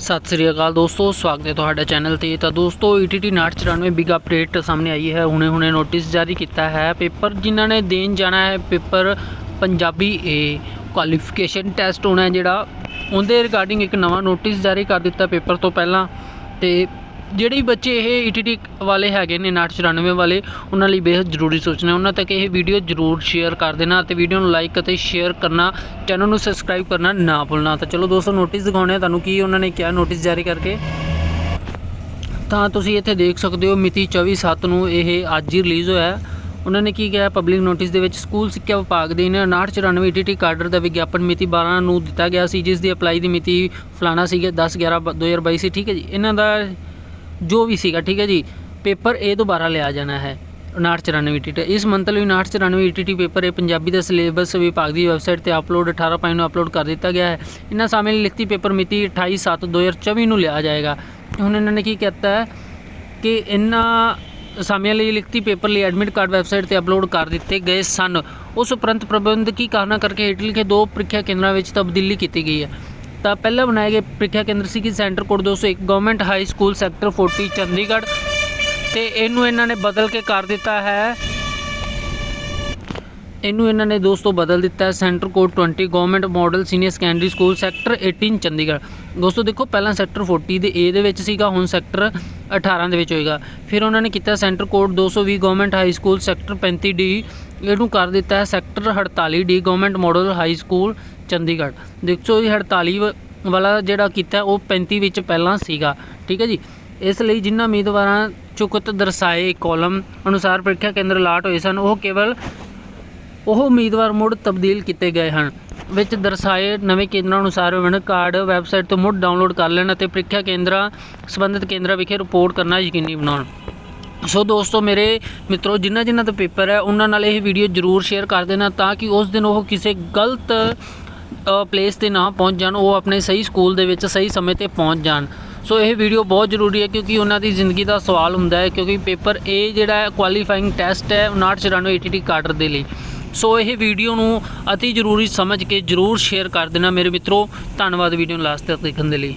ਸਤਿ ਸ੍ਰੀ ਅਕਾਲ ਦੋਸਤੋ, ਸਵਾਗਤ ਹੈ ਤੁਹਾਡਾ ਚੈਨਲ ਤੇ। ਤਾਂ ਦੋਸਤੋ E ETT 994 ਬਿਗ ਅਪਡੇਟ ਸਾਹਮਣੇ ਆਈ ਹੈ। ਹੁਣੇ ਹੁਣੇ ਨੋਟਿਸ ਜਾਰੀ ਕੀਤਾ ਹੈ ਪੇਪਰ ਜਿਨ੍ਹਾਂ ਨੇ ਦੇਣ ਜਾਣਾ ਹੈ ਪੇਪਰ ਪੰਜਾਬੀ ਏ ਕੁਆਲੀਫਿਕੇਸ਼ਨ ਟੈਸਟ ਹੋਣਾ ਹੈ ਜਿਹੜਾ। ਉਹਦੇ ਰਿਗਾਰਡਿੰਗ ਇੱਕ ਨਵਾਂ ਨੋਟਿਸ ਜਾਰੀ ਕਰ ਦਿੱਤਾ ਪੇਪਰ ਤੋਂ ਪਹਿਲਾਂ। ਤੇ ਜਿਹੜੇ ਵੀ ਬੱਚੇ ਇਹ ETT ਵਾਲੇ ਹੈਗੇ ਨੇ 994 ਵਾਲੇ, ਉਹਨਾਂ ਲਈ ਬੇਹੱਦ ਜ਼ਰੂਰੀ ਸੋਚਣਾ ਉਹਨਾਂ ਤੱਕ ਇਹ ਵੀਡੀਓ ਜ਼ਰੂਰ ਸ਼ੇਅਰ ਕਰ ਦੇਣਾ ਅਤੇ ਵੀਡੀਓ ਨੂੰ ਲਾਈਕ ਅਤੇ ਸ਼ੇਅਰ ਕਰਨਾ ਚੈਨਲ ਨੂੰ ਸਬਸਕ੍ਰਾਈਬ ਕਰਨਾ ਨਾ ਭੁੱਲਣਾ। ਤਾਂ ਚਲੋ ਦੋਸਤੋ ਨੋਟਿਸ ਦਿਖਾਉਣੇ ਆ ਤੁਹਾਨੂੰ ਕੀ ਉਹਨਾਂ ਨੇ ਕਿਹਾ ਨੋਟਿਸ ਜਾਰੀ ਕਰਕੇ। ਤਾਂ ਤੁਸੀਂ ਇੱਥੇ ਦੇਖ ਸਕਦੇ ਹੋ, ਮਿਤੀ 24/7 ਨੂੰ ਇਹ ਅੱਜ ਹੀ ਰਿਲੀਜ਼ ਹੋਇਆ ਹੈ। ਉਹਨਾਂ ਨੇ ਕੀ ਕਿਹਾ ਪਬਲਿਕ ਨੋਟਿਸ ਦੇ ਵਿੱਚ ਸਕੂਲ ਸਿੱਖਿਆ ਵਿਭਾਗ ਦੇ ਨੇ 5994 ਈਟੀਟੀ ਕਾਡਰ ਦਾ ਵਿਗਿਆਪਨ ਮਿਤੀ 12 ਨੂੰ ਦਿੱਤਾ ਗਿਆ ਸੀ, ਜਿਸ ਦੀ ਅਪਲਾਈ ਦੀ ਮਿਤੀ ਫਲਾਣਾ ਸੀਗਾ 10 11 2022 ਸੀ। ਠੀਕ ਹੈ ਜੀ, ਇਹਨਾਂ ਦਾ ਜੋ ਵੀ ਸੀਗਾ, ਠੀਕ ਹੈ ਜੀ, ਪੇਪਰ ਇਹ ਦੁਬਾਰਾ ਲਿਆ ਜਾਣਾ ਹੈ 5994 ਈਟੀਟੀ ਇਸ ਮੰਤਲੀ 5994 ਈਟੀਟੀ ਪੇਪਰ ਇਹ ਪੰਜਾਬੀ ਦਾ ਸਿਲੇਬਸ ਵਿਭਾਗ ਦੀ ਵੈਬਸਾਈਟ ਤੇ ਅਪਲੋਡ 18 ਪੰਜ ਨੂੰ ਅਪਲੋਡ ਕਰ ਦਿੱਤਾ ਗਿਆ ਹੈ। ਇਹਨਾਂ ਸ਼ਾਮਿਲ ਲਿਖਤੀ ਪੇਪਰ ਮਿਤੀ 28 7 2024 ਨੂੰ ਲਿਆ ਜਾਏਗਾ। ਹੁਣ ਇਹਨਾਂ ਨੇ ਕੀ ਕੀਤਾ ਹੈ ਕਿ ਇਹਨਾਂ ਅਸਾਮੀਆਂ ਲਈ ਲਿਖਤੀ ਪੇਪਰ ਲਈ ਐਡਮਿਟ ਕਾਰਡ ਵੈਬਸਾਈਟ ਤੇ ਅਪਲੋਡ ਕਰ ਦਿੱਤੇ ਗਏ ਸਨ। ਉਸ ਉਪਰੰਤ ਪ੍ਰਬੰਧਕੀ ਕਾਰਨਾਂ ਕਰਕੇ ਹੇਠ ਲਿਖੇ ਦੋ ਪ੍ਰੀਖਿਆ ਕੇਂਦਰਾਂ ਵਿੱਚ ਤਬਦੀਲੀ ਕੀਤੀ ਗਈ ਹੈ। ਤਾਂ ਪਹਿਲਾਂ ਬਣਾਏ ਗਏ ਪ੍ਰੀਖਿਆ ਕੇਂਦਰ ਸੀ ਕਿ centre code 201 government high school sector 40 Chandigarh ਤੇ ਇਹਨੂੰ ਇਹਨਾਂ ਨੇ ਬਦਲ ਕੇ ਕਰ ਦਿੱਤਾ ਹੈ। ਇਹਨੂੰ ਇਹਨਾਂ ਨੇ ਦੋਸਤੋ ਬਦਲ ਦਿੱਤਾ ਹੈ। Centre code 20 government model senior secondary school sector 18 Chandigarh ਦੋਸਤੋ ਦੇਖੋ, ਪਹਿਲਾਂ ਸੈਕਟਰ 40 ਦੇ ਏ ਦੇ ਵਿੱਚ ਸੀਗਾ, ਹੁਣ ਸੈਕਟਰ 18 ਦੇ ਵਿੱਚ ਹੋਏਗਾ। ਫਿਰ ਉਹਨਾਂ ਨੇ ਕੀਤਾ centre code 220 government high school sector 35 D ਇਹਨੂੰ ਕਰ ਦਿੱਤਾ ਹੈ sector 48 D government model high school Chandigarh ਦੇਖੋ ਇਹ 48 ਵ- ਵਾਲਾ ਜਿਹੜਾ ਕੀਤਾ ਉਹ 35 ਵਿੱਚ ਪਹਿਲਾਂ ਸੀਗਾ। ਠੀਕ ਹੈ ਜੀ? ਇਸ ਲਈ ਜਿਨ੍ਹਾਂ ਉਮੀਦਵਾਰਾਂ ਚੁਕਤ ਦਰਸਾਏ ਕਾਲਮ ਅਨੁਸਾਰ ਪ੍ਰੀਖਿਆ ਕੇਂਦਰ ਲਾਟ ਹੋਏ ਸਨ, ਉਹ ਕੇਵਲ ਉਹ ਉਮੀਦਵਾਰ ਮੁੜ ਤਬਦੀਲ ਕੀਤੇ ਗਏ ਹਨ। ਵਿੱਚ ਦਰਸਾਏ ਨਵੇਂ ਕੇਂਦਰਾਂ ਅਨੁਸਾਰ ਵਿਵਿੰਨ ਕਾਰਡ, ਵੈਬਸਾਈਟ ਤੋਂ ਮੁੜ ਡਾਊਨਲੋਡ ਕਰ ਲੈਣ ਅਤੇ ਪ੍ਰੀਖਿਆ ਕੇਂਦਰਾਂ ਸੰਬੰਧਿਤ ਕੇਂਦਰਾਂ ਵਿਖੇ ਰਿਪੋਰਟ ਕਰਨਾ ਯਕੀਨੀ ਬਣਾਉਣ। ਸੋ ਦੋਸਤੋ, ਮੇਰੇ ਮਿੱਤਰੋ, ਜਿਨ੍ਹਾਂ ਜਿਨ੍ਹਾਂ ਦਾ ਪੇਪਰ ਹੈ, ਉਹਨਾਂ ਨਾਲ ਇਹ ਵੀਡੀਓ ਜਰੂਰ ਸ਼ੇਅਰ ਕਰ ਦੇਣਾ ਤਾਂ ਕਿ ਉਸ ਦਿਨ ਉਹ ਕਿਸੇ ਗਲਤ ਪਲੇਸ ਤੇ ਨਾ ਪਹੁੰਚ ਜਾਣ, ਉਹ ਆਪਣੇ ਸਹੀ ਸਕੂਲ ਦੇ ਵਿੱਚ ਸਹੀ ਸਮੇਂ ਤੇ ਪਹੁੰਚ ਜਾਣ। ਸੋ ਇਹ ਵੀਡੀਓ ਬਹੁਤ ਜ਼ਰੂਰੀ ਹੈ ਕਿਉਂਕਿ ਉਹਨਾਂ ਦੀ ਜ਼ਿੰਦਗੀ ਦਾ ਸਵਾਲ ਹੁੰਦਾ ਹੈ ਕਿਉਂਕਿ ਪੇਪਰ A ਜਿਹੜਾ ਹੈ ਕੁਆਲੀਫਾਈਂਗ ਟੈਸਟ ਹੈ 5994 ਈਟੀਟੀ ਕਾਡਰ ਦੇ ਲਈ। ਸੋ ਇਹ ਵੀਡੀਓ ਨੂੰ ਅਤੀ ਜ਼ਰੂਰੀ ਸਮਝ ਕੇ ਜਰੂਰ ਸ਼ੇਅਰ ਕਰ ਦੇਣਾ ਮੇਰੇ ਮਿੱਤਰੋ। ਧੰਨਵਾਦ ਵੀਡੀਓ ਨੂੰ ਲਾਸਟ ਤੱਕ ਦੇਖਣ ਦੇ ਲਈ।